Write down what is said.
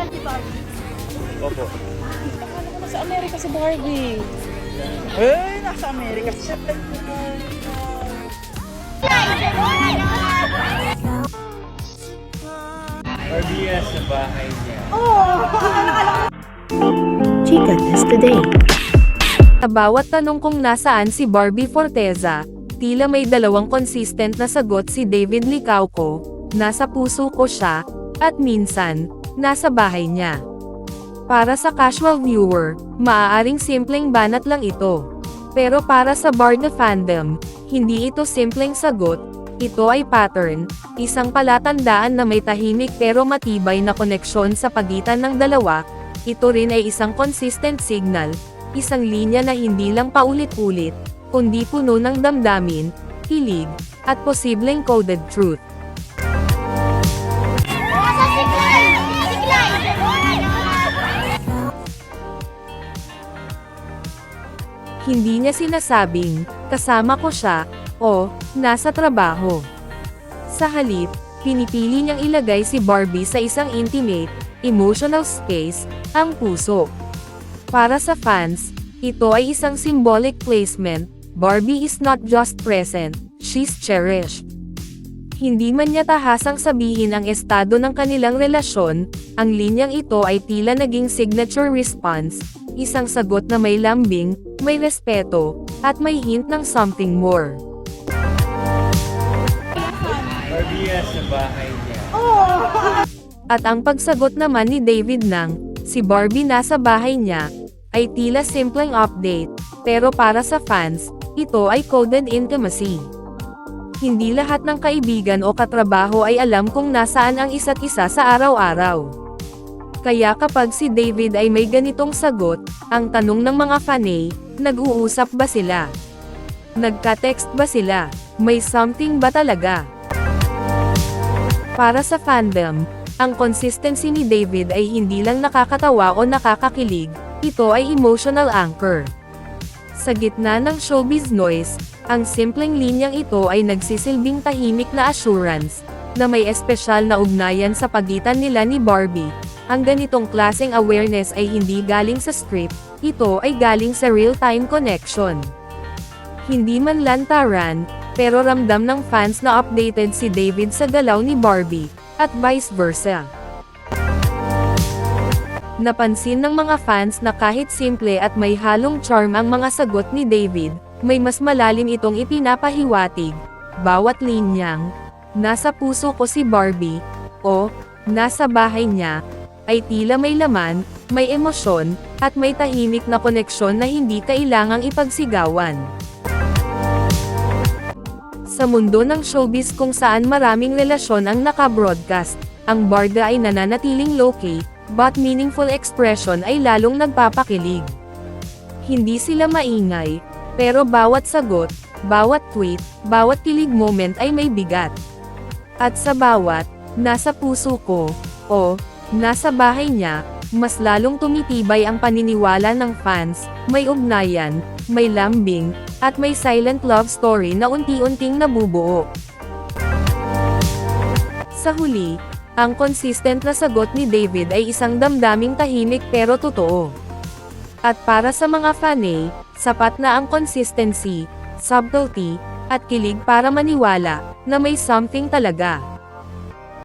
dyan si Barbie. Opo. Nasa Amerika si Barbie. Eh, nasa Amerika. Barbie sa bahay niya. Chica Test Today. Sa bawat tanong kung nasaan si Barbie Forteza, tila may dalawang consistent na sagot si David Licauco, nasa puso ko siya, at minsan, nasa bahay niya. Para sa casual viewer, maaaring simpleng banat lang ito. Pero para sa Barda fandom, hindi ito simpleng sagot, ito ay pattern, isang palatandaan na may tahimik pero matibay na koneksyon sa pagitan ng dalawa, ito rin ay isang consistent signal, isang linya na hindi lang paulit-ulit, kundi puno ng damdamin, hilig, at posibleng coded truth. Hindi niya sinasabing, kasama ko siya, o, nasa trabaho. Sa halip, pinipili niyang ilagay si Barbie sa isang intimate, emotional space, ang puso. Para sa fans, ito ay isang symbolic placement, Barbie is not just present, she's cherished. Hindi man niya tahasang sabihin ang estado ng kanilang relasyon, ang linyang ito ay tila naging signature response, isang sagot na may lambing, may respeto, at may hint ng something more. At ang pagsagot naman ni David ng, si Barbie nasa bahay niya, ay tila simpleng update, pero para sa fans, ito ay coded intimacy. Hindi lahat ng kaibigan o katrabaho ay alam kung nasaan ang isa't isa sa araw-araw. Kaya kapag si David ay may ganitong sagot, ang tanong ng mga fanay, nag-uusap ba sila? Nagka-text ba sila? May something ba talaga? Para sa fandom, ang consistency ni David ay hindi lang nakakatawa o nakakakilig, ito ay emotional anchor. Sa gitna ng showbiz noise, ang simpleng linyang ito ay nagsisilbing tahimik na assurance, na may espesyal na ugnayan sa pagitan nila ni Barbie. Ang ganitong klaseng awareness ay hindi galing sa script, ito ay galing sa real-time connection. Hindi man lantaran, pero ramdam ng fans na updated si David sa galaw ni Barbie, at vice versa. Napansin ng mga fans na kahit simple at may halong charm ang mga sagot ni David, may mas malalim itong ipinapahiwatig. Bawat linyang, nasa puso ko si Barbie, o, nasa bahay niya, ay tila may laman, may emosyon, at may tahimik na koneksyon na hindi kailangang ipagsigawan. Sa mundo ng showbiz kung saan maraming relasyon ang nakabroadcast, ang barda ay nananatiling low-key, but meaningful expression ay lalong nagpapakilig. Hindi sila maingay, pero bawat sagot, bawat tweet, bawat kilig moment ay may bigat. At sa bawat, nasa puso ko, o, nasa bahay niya, mas lalong tumitibay ang paniniwala ng fans, may ugnayan, may lambing, at may silent love story na unti-unting nabubuo. Sa huli, ang consistent na sagot ni David ay isang damdaming tahimik pero totoo. At para sa mga fanay, sapat na ang consistency, subtlety, at kilig para maniwala na may something talaga.